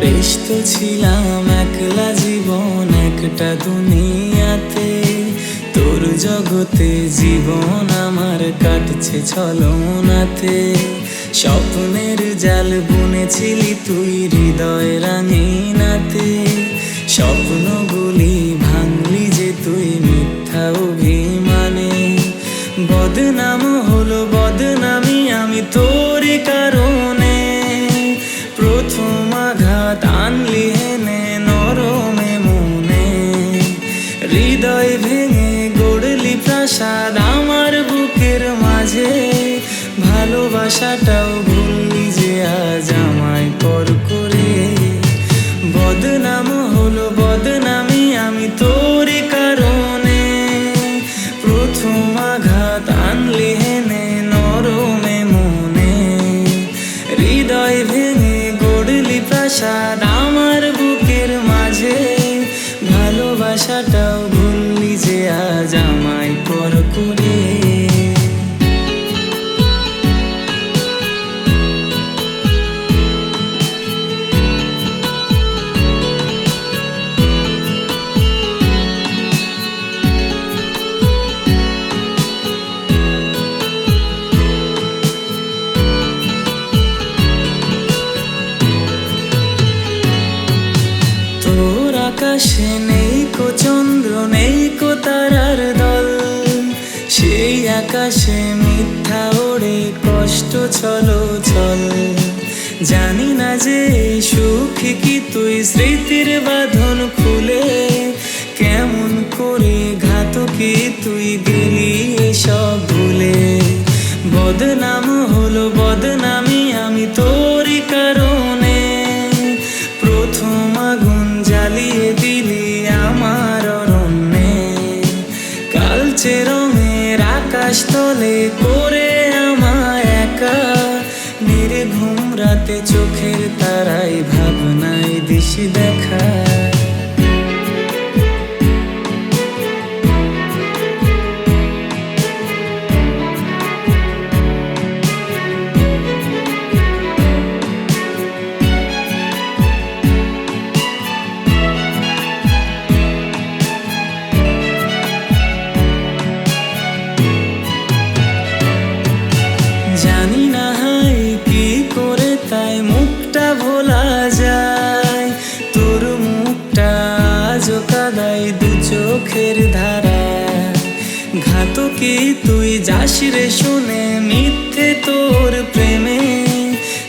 তো ছিলাম একলা জীবন, একটা দুনিয়াতে। তোর জগতে জীবন আমার কাটছে ছলনাতে। স্বপ্নের জাল বুনেছিলি তুই হৃদয় রাঙিনাতে। স্বপ্নগুলি ভাঙলি যে তুই মিথ্যা অভিমানে। বদনাম হলো বদনামি, আমি তোরই কারণে মাঝে ভালোবাসাটাও ভুললি যে আজ আমায় পর করে। বদনাম হলো বদনামি আমি তোর কারণে। প্রথম আঘাত আনলি হেনে নরমে মনে। হৃদয় ভেঙে গড়লি প্রাসাদ আমার বুকের মাঝে। ভালোবাসাটাও ভুললি যে আজ আমায় পর করে। আকাশে নেই কো চন্দ্র, নেই কো তারার দল। সেই আকাশে মিথ্যা ওড়ে, কষ্ট চলো চল। জানি না যে সুখে কি তুই স্মৃতির বাঁধন খুলে। কেমন করে ঘাতকে তুই দিলি সব ভুলে। বদনাম হলো বদনামি, আমি তোরই আকাশ তলে করে আমায় একা। নির্ঘুম রাতে চোখের তারাই ভাবনায় দিশি দেখা জানি না হাই, কি করে তাই মুখটা ভোলা যায়? তোর মুখটা আজও কাদাই দু চোখের ধারা ঘাতকি তুই যাস রে শুনে, মিথ্যে তোর প্রেমে।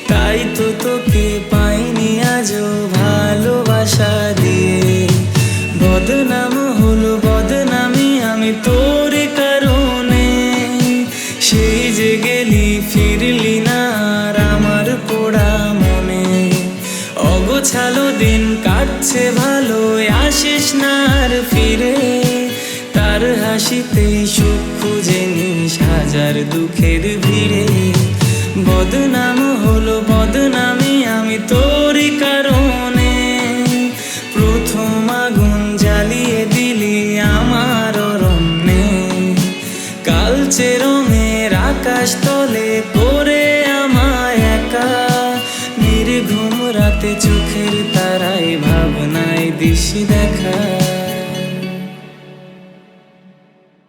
তাই তো তোকে পাইনি আজও ভালোবাসা দিয়ে। বদনাম হলো কাটছে ভালো আসিস না আর ফিরে। তার হাসিতে সুখ খুঁজে নিস হাজার দুঃখের ভিড়ে। বদনাম হলো বদনামি আমি তোরই কারণে। প্রথম আগুন জ্বালিয়ে দিলি আমার অরণ্যে। কালচে রঙের আকাশ তলে করে আমায় একা। নির্ঘুম রাতে ভাবনায় দিশি দেখা